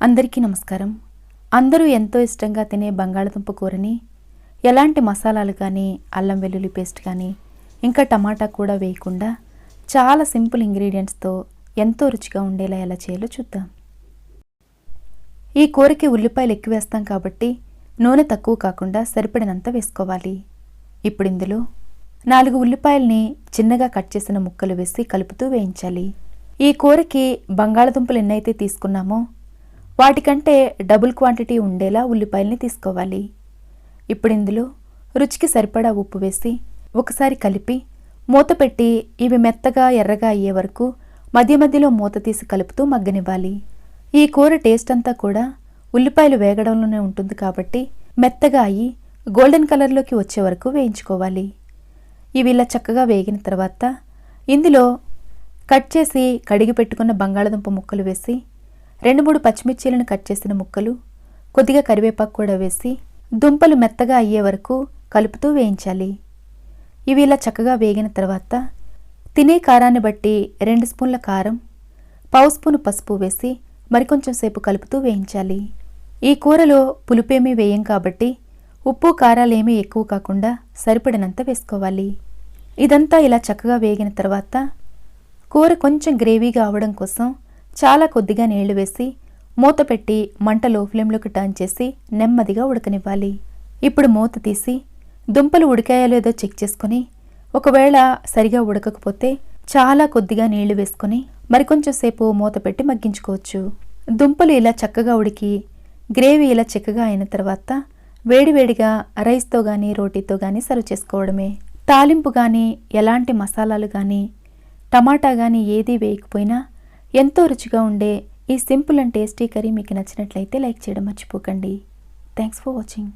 అందరికీ నమస్కారం. అందరూ ఎంతో ఇష్టంగా తినే బంగాళదుంప కూరని ఎలాంటి మసాలాలు కానీ అల్లం వెల్లుల్లి పేస్ట్ కానీ ఇంకా టమాటా కూడా వేయకుండా చాలా సింపుల్ ఇంగ్రీడియంట్స్తో ఎంతో రుచిగా ఉండేలా ఎలా చేయాలో చూద్దాం. ఈ కూరకి ఉల్లిపాయలు ఎక్కువ వేస్తాం కాబట్టి నూనె తక్కువ కాకుండా సరిపడినంత వేసుకోవాలి. ఇప్పుడు ఇందులో నాలుగు ఉల్లిపాయల్ని చిన్నగా కట్ చేసిన ముక్కలు వేసి కలుపుతూ వేయించాలి. ఈ కూరకి బంగాళదుంపలు ఎన్నైతే తీసుకున్నామో వాటికంటే డబుల్ క్వాంటిటీ ఉండేలా ఉల్లిపాయల్ని తీసుకోవాలి. ఇప్పుడు ఇందులో రుచికి సరిపడా ఉప్పు వేసి ఒకసారి కలిపి మూత పెట్టి ఇవి మెత్తగా ఎర్రగా అయ్యే వరకు మధ్య మధ్యలో మూత తీసి కలుపుతూ మగ్గనివ్వాలి. ఈ కూర టేస్ట్ అంతా కూడా ఉల్లిపాయలు వేగడంలోనే ఉంటుంది కాబట్టి మెత్తగా అయ్యి గోల్డెన్ కలర్లోకి వచ్చే వరకు వేయించుకోవాలి. ఇవి ఇలా చక్కగా వేగిన తర్వాత ఇందులో కట్ చేసి కడిగి పెట్టుకున్న బంగాళదుంప ముక్కలు వేసి రెండు మూడు పచ్చిమిర్చీలను కట్ చేసిన ముక్కలు కొద్దిగా కరివేపాకు కూడా వేసి దుంపలు మెత్తగా అయ్యే వరకు కలుపుతూ వేయించాలి. ఇవి ఇలా చక్కగా వేగిన తర్వాత తినే కారాన్ని బట్టి రెండు స్పూన్ల కారం పావు స్పూను పసుపు వేసి మరికొంచెం సేపు కలుపుతూ వేయించాలి. ఈ కూరలో పులుపేమీ వేయం కాబట్టి ఉప్పు కారాలేమీ ఎక్కువ కాకుండా సరిపడినంత వేసుకోవాలి. ఇదంతా ఇలా చక్కగా వేగిన తర్వాత కూర కొంచెం గ్రేవీగా అవడం కోసం చాలా కొద్దిగా నీళ్ళు వేసి మూత పెట్టి మంట లో ఫ్లేమ్లోకి టర్న్ చేసి నెమ్మదిగా ఉడకనివ్వాలి. ఇప్పుడు మూత తీసి దుంపలు ఉడికాయో లేదో చెక్ చేసుకొని ఒకవేళ సరిగా ఉడకకపోతే చాలా కొద్దిగా నీళ్ళు వేసుకొని మరికొంచెం సేపు మూత పెట్టి మగ్గించుకోవచ్చు. దుంపలు ఇలా చక్కగా ఉడికి గ్రేవీ ఇలా చక్కగా అయిన తర్వాత వేడివేడిగా రైస్తో కానీ రోటీతో కానీ సర్వ్ చేసుకోవడమే. తాలింపు కానీ ఎలాంటి మసాలాలు కానీ టమాటా కానీ ఏదీ వేయకపోయినా ఎంతో రుచిగా ఉండే ఈ సింపుల్ అండ్ టేస్టీ కర్రీ మీకు నచ్చినట్లయితే లైక్ చేయడం మర్చిపోకండి. Thanks for watching